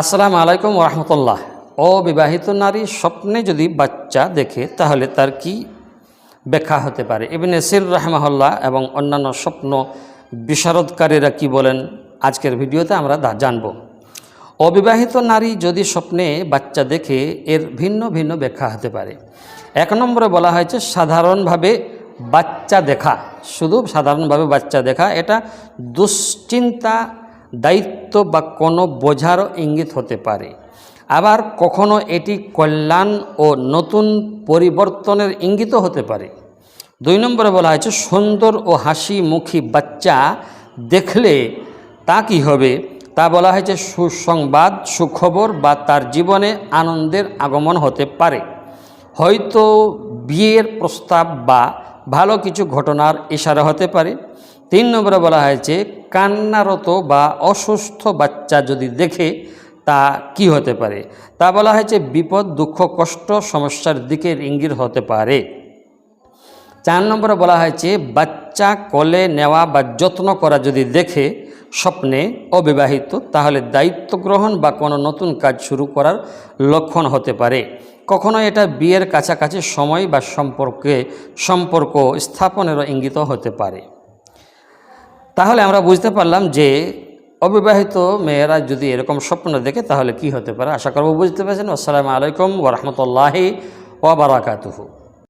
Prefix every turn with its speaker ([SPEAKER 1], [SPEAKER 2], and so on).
[SPEAKER 1] আসসালামু আলাইকুম রহমতুল্লাহ। অবিবাহিত নারী স্বপ্নে যদি বাচ্চা দেখে, তাহলে তার কি ব্যাখ্যা হতে পারে? ইবনে সির রহমাহুল্লাহ এবং অন্যান্য স্বপ্ন বিশারদকারীরা কি বলেন? আজকের ভিডিওতে আমরা জানব। অবিবাহিত নারী যদি স্বপ্নে বাচ্চা দেখে, এর ভিন্ন ভিন্ন ব্যাখ্যা হতে পারে। এক নম্বরে বলা হয়েছে, সাধারণভাবে বাচ্চা দেখা। শুধু সাধারণভাবে বাচ্চা দেখা, এটা দুশ্চিন্তা দায়িত্ব বা কোনো বোঝারও ইঙ্গিত হতে পারে। আবার কখনো এটি কল্যাণ ও নতুন পরিবর্তনের ইঙ্গিতও হতে পারে। দুই নম্বরে বলা হয়েছে, সুন্দর ও হাসি মুখী বাচ্চা দেখলে তা কি হবে? তা বলা হয়েছে, সুসংবাদ, সুখবর বা তার জীবনে আনন্দের আগমন হতে পারে। হয়তো বিয়ের প্রস্তাব বা ভালো কিছু ঘটনার ইশারা হতে পারে। তিন নম্বরে বলা হয়েছে, কান্নারত বা অসুস্থ বাচ্চা যদি দেখে, তা কি হতে পারে? তা বলা হয়েছে, বিপদ, দুঃখ, কষ্ট, সমস্যার দিকের ইঙ্গিত হতে পারে। চার নম্বরে বলা হয়েছে, বাচ্চা কলে নেওয়া বা যত্ন করা যদি দেখে, স্বপ্নে অবিবাহিত, তাহলে দায়িত্ব গ্রহণ বা কোনো নতুন কাজ শুরু করার লক্ষণ হতে পারে। কখনো এটা বিয়ের কাছাকাছি সময় বা সম্পর্কে, সম্পর্ক স্থাপনেরও ইঙ্গিত হতে পারে। তাহলে আমরা বুঝতে পারলাম যে অবিবাহিত মেয়েরা যদি এরকম স্বপ্ন দেখে, তাহলে কি হতে পারে? আশা করব বুঝতে পেরেছেন। আসসালামু আলাইকুম ওরহমতুল্লাহি ওবরাকাতুহু